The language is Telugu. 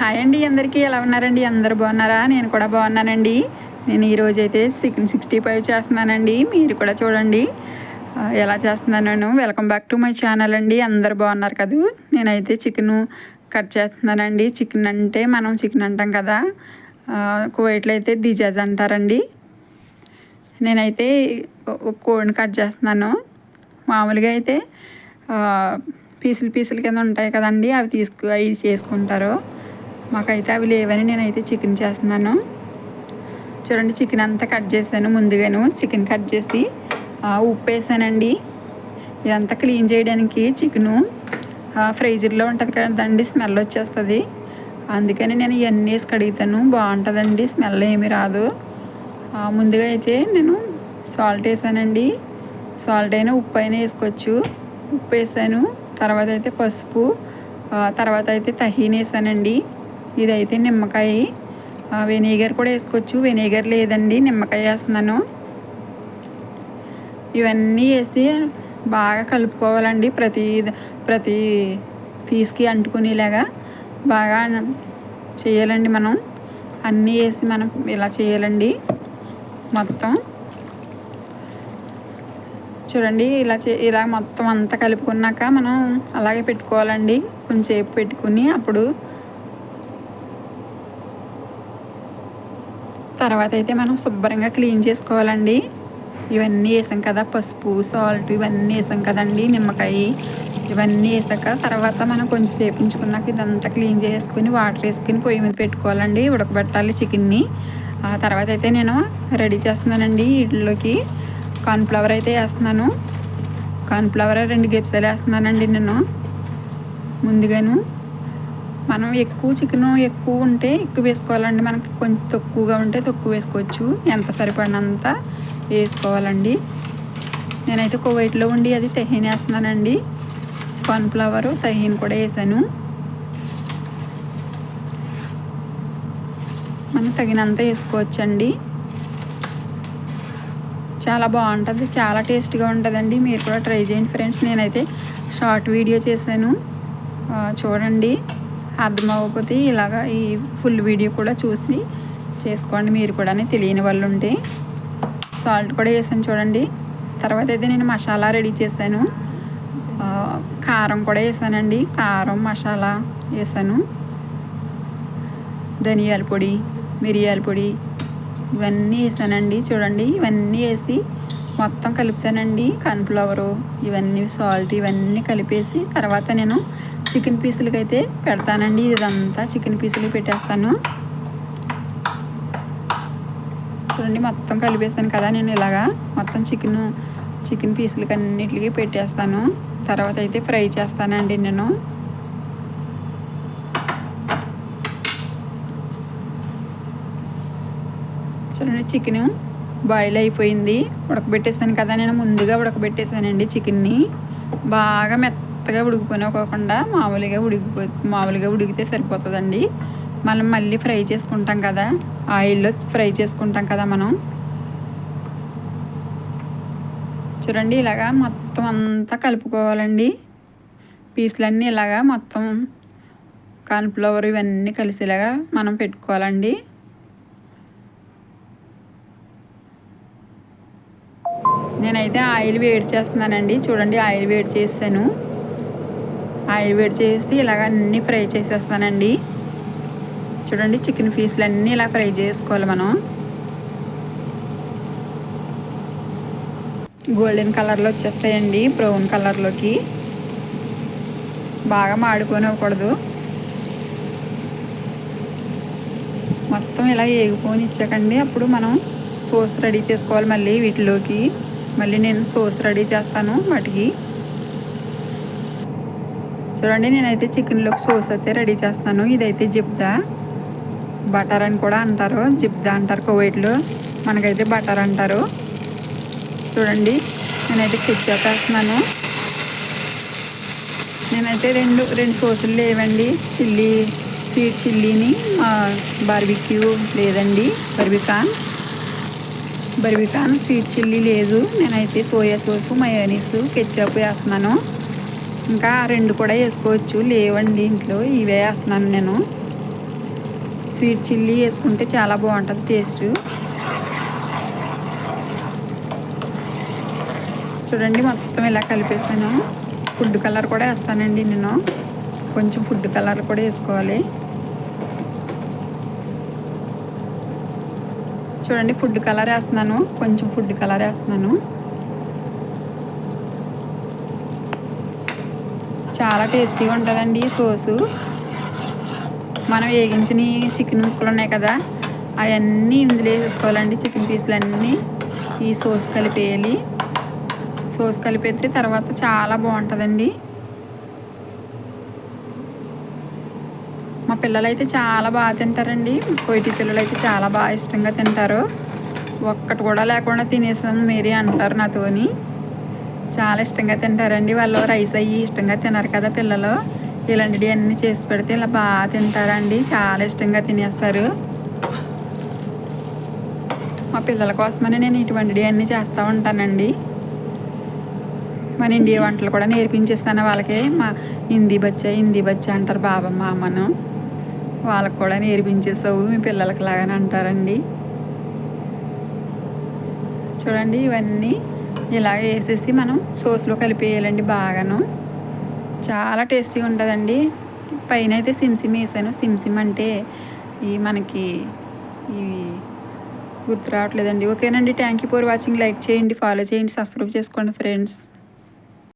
హాయ్ అండి అందరికీ ఎలా ఉన్నారండి? అందరు బాగున్నారా? నేను కూడా బాగున్నానండి. నేను ఈరోజు అయితే చికెన్ సిక్స్టీ ఫైవ్ చేస్తున్నానండి. మీరు కూడా చూడండి. ఎలా చేస్తున్నాను welcome back to my channel అండి. అందరు బాగున్నారు కదా? నేనైతే చికెన్ కట్ చేస్తున్నానండి. చికెన్ అంటే మనం చికెన్ అంటాం కదా. ఆ, కువైట్లో అయితే దిజాజ్ అంటారండి. నేనైతే కోడిని కట్ చేస్తున్నాను. మామూలుగా అయితే పీసులు పీసులు కింద ఉంటాయి కదండి. అవి తీసుకు అవి చేసుకుంటారు. మాకైతే అవి లేవని నేనైతే చికెన్ చేస్తున్నాను. చూడండి చికెన్ అంతా కట్ చేశాను ముందుగాను. చికెన్ కట్ చేసి ఉప్పు వేసానండి ఇదంతా క్లీన్ చేయడానికి చికెను ఫ్రైజర్లో ఉంటుంది కదండి స్మెల్ వచ్చేస్తుంది. అందుకని నేను ఇవన్నీ వేసి కడుగుతాను. బాగుంటుందండి స్మెల్ ఏమీ రాదు. ముందుగా అయితే నేను సాల్ట్ వేసానండి. సాల్ట్ అయినా ఉప్పు అయినా వేసుకోవచ్చు. ఉప్పు వేసాను. తర్వాత అయితే పసుపు తర్వాత అయితే తహీన్ వేసానండి. ఇదైతే నిమ్మకాయ. ఆ, వెనిగర్ కూడా వేసుకోవచ్చు. వెనిగర్ లేదండి నిమ్మకాయ వేస్తున్నాను. ఇవన్నీ వేసి బాగా కలుపుకోవాలండి. ప్రతి ప్రతి పీస్కి అంటుకునేలాగా బాగా చేయాలండి మనం. అన్నీ వేసి మనం ఇలా చేయాలండి మొత్తం. చూడండి ఇలా చే ఇలా మొత్తం అంతా కలుపుకున్నాక మనం అలాగే పెట్టుకోవాలండి. కొంచెంసేపు పెట్టుకుని అప్పుడు తర్వాత అయితే మనం శుభ్రంగా క్లీన్ చేసుకోవాలండి. ఇవన్నీ వేసాం కదా పసుపు సాల్ట్ ఇవన్నీ వేసాం కదండి నిమ్మకాయ ఇవన్నీ వేసాక తర్వాత మనం కొంచెం సేపించుకున్నాక ఇదంతా క్లీన్ చేసుకుని వాటర్ వేసుకుని పొయ్యి మీద పెట్టుకోవాలండి ఉడకబెట్టాలి చికెన్ని. ఆ తర్వాత అయితే నేను రెడీ చేస్తున్నానండి వీటిలోకి కార్న్ఫ్లవర్ అయితే వేస్తున్నాను. కార్న్ఫ్లవర్ రెండు గిప్సలు వేస్తున్నానండి నేను. ముందుగాను మనం ఎక్కువ చికెన్ ఎక్కువ ఉంటే ఎక్కువ వేసుకోవాలండి. మనకి కొంచెం తక్కువగా ఉంటే తక్కువ వేసుకోవచ్చు. ఎంత సరిపడినంత వేసుకోవాలండి. నేనైతే కువైట్లో ఉండి అది తహీన్ వేస్తున్నానండి. కార్న్ఫ్లవర్ తహీన్ కూడా వేసాను. మనం తగినంత వేసుకోవచ్చండి. చాలా బాగుంటుంది. చాలా టేస్ట్గా ఉంటుందండి. మీరు కూడా ట్రై చేయండి ఫ్రెండ్స్. నేనైతే షార్ట్ వీడియో చేశాను. చూడండి. అర్థమవ్వకపోతే ఇలాగా ఈ ఫుల్ వీడియో కూడా చూసి చేసుకోండి. మీరు కూడా తెలియని వాళ్ళు ఉంటే సాల్ట్ కూడా వేసాను చూడండి. తర్వాత అయితే నేను మసాలా రెడీ చేశాను. కారం కూడా వేసానండి. కారం మసాలా వేసాను. ధనియాల పొడి మిరియాల పొడి ఇవన్నీ వేసానండి. చూడండి ఇవన్నీ వేసి మొత్తం కలుపుతానండి కార్న్ఫ్లవరు ఇవన్నీ సాల్ట్ ఇవన్నీ కలిపేసి తర్వాత నేను చికెన్ పీసులకి అయితే పెడతానండి. ఇదంతా చికెన్ పీసులు పెట్టేస్తాను. చూడండి మొత్తం కలిపేస్తాను కదా నేను ఇలాగా. మొత్తం చికెన్ చికెన్ పీసులకి అన్నిటికీ పెట్టేస్తాను. తర్వాత అయితే ఫ్రై చేస్తానండి నేను. చూడండి చికెను బాయిల్ అయిపోయింది. ఉడకబెట్టేసాను కదా నేను ముందుగా ఉడకబెట్టేసానండి చికెన్ని. బాగా మెత్తగా ఉడికిపోయినకోకుండా మామూలుగా ఉడికిపో మామూలుగా ఉడికితే సరిపోతుందండి. మనం మళ్ళీ ఫ్రై చేసుకుంటాం కదా ఆయిల్లో ఫ్రై చేసుకుంటాం కదా మనం. చూడండి ఇలాగా మొత్తం అంతా కలుపుకోవాలండి. పీసులన్నీ ఇలాగా మొత్తం కార్న్ఫ్లవర్ ఇవన్నీ కలిసేలాగా మనం పెట్టుకోవాలండి. నేనైతే ఆయిల్ వేడి చేస్తున్నానండి. చూడండి ఆయిల్ వేడి చేసాను ఆయిల్ వేడి చేసి ఇలాగ అన్నీ ఫ్రై చేసేస్తానండి. చూడండి చికెన్ పీసులు అన్నీ ఇలా ఫ్రై చేసుకోవాలి మనం. గోల్డెన్ కలర్లో వచ్చేస్తాయండి బ్రౌన్ కలర్లోకి. బాగా మాడిపోనివ్వకూడదు. మొత్తం ఇలా ఏగిపోని ఇచ్చాకండి అప్పుడు మనం సోస్ రెడీ చేసుకోవాలి మళ్ళీ వీటిలోకి. మళ్ళీ నేను సోస్ రెడీ చేస్తాను వాటికి చూడండి నేనైతే చికెన్లోకి సోస్ అయితే రెడీ చేస్తాను. ఇదైతే జిబ్దా. బటర్ అని కూడా అంటారు. జిబ్దా అంటారు కోవైట్లో. మనకైతే బటర్ అంటారు. చూడండి నేనైతే కెచ్చప్ వేస్తున్నాను. నేనైతే రెండు రెండు సోసులు లేవండి. చిల్లీ స్వీట్ చిల్లీని బార్బిక్యూ లేదండి. బర్బికాన్. బర్బికాన్ స్వీట్ చిల్లీ లేదు. నేనైతే సోయా సాసు మయోనీస్ కెచ్చప్ వేస్తున్నాను. ఇంకా రెండు కూడా వేసుకోవచ్చు. లేవండి ఇంట్లో. ఇవే వేస్తున్నాను నేను. స్వీట్ చిల్లీ వేసుకుంటే చాలా బాగుంటుంది టేస్ట్. చూడండి మొత్తం ఇలా కలిపేసాను. ఫుడ్ కలర్ కూడా వేస్తానండి నేను. కొంచెం ఫుడ్ కలర్ కూడా వేసుకోవాలి. చూడండి ఫుడ్ కలర్ వేస్తున్నాను. కొంచెం ఫుడ్ కలర్ వేస్తున్నాను. చాలా టేస్టీగా ఉంటుందండి ఈ సోసు మనం వేగించిన చికెన్ ముక్కలు ఉన్నాయి కదా అవన్నీ ఇందులో వేసేసుకోవాలండి చికెన్ పీసులు అన్నీ ఈ సోస్ కలిపేయాలి. సోస్ కలిపేస్తే తర్వాత చాలా బాగుంటుందండి. పిల్లలు అయితే చాలా బాగా తింటారండి. కోయిటి పిల్లలు అయితే చాలా బాగా ఇష్టంగా తింటారు. ఒక్కటి కూడా లేకుండా తినేసాం మీరే అంటారు నాతోని. చాలా ఇష్టంగా తింటారండి. వాళ్ళు రైస్ అయ్యి ఇష్టంగా తినరు కదా పిల్లలు. ఇలాంటివి అన్నీ చేసి పెడితే ఇలా బాగా తింటారండి. చాలా ఇష్టంగా తినేస్తారు. మా పిల్లల కోసమని నేను ఇటువంటివి అన్నీ చేస్తూ ఉంటానండి. మన ఇండియా వంటలు కూడా నేర్పించేస్తాను వాళ్ళకి. మా హిందీ బచ్చా హిందీ బచ్చా అంటారు బాబమ్మ అమ్మను. వాళ్ళకు కూడా నేర్పించేసావు మీ పిల్లలకి లాగానే అంటారండి. చూడండి ఇవన్నీ ఇలాగ వేసేసి మనం సోస్లో కలిపేయాలండి బాగాను. చాలా టేస్టీగా ఉంటుందండి. పైన అయితే సిమ్సిమ్ వేసాను. సిమ్సిమ్ అంటే ఈ మనకి ఇవి గుర్తు రావట్లేదండి. ఓకేనండి thank you for watching like చేయండి ఫాలో చేయండి సబ్స్క్రైబ్ చేసుకోండి ఫ్రెండ్స్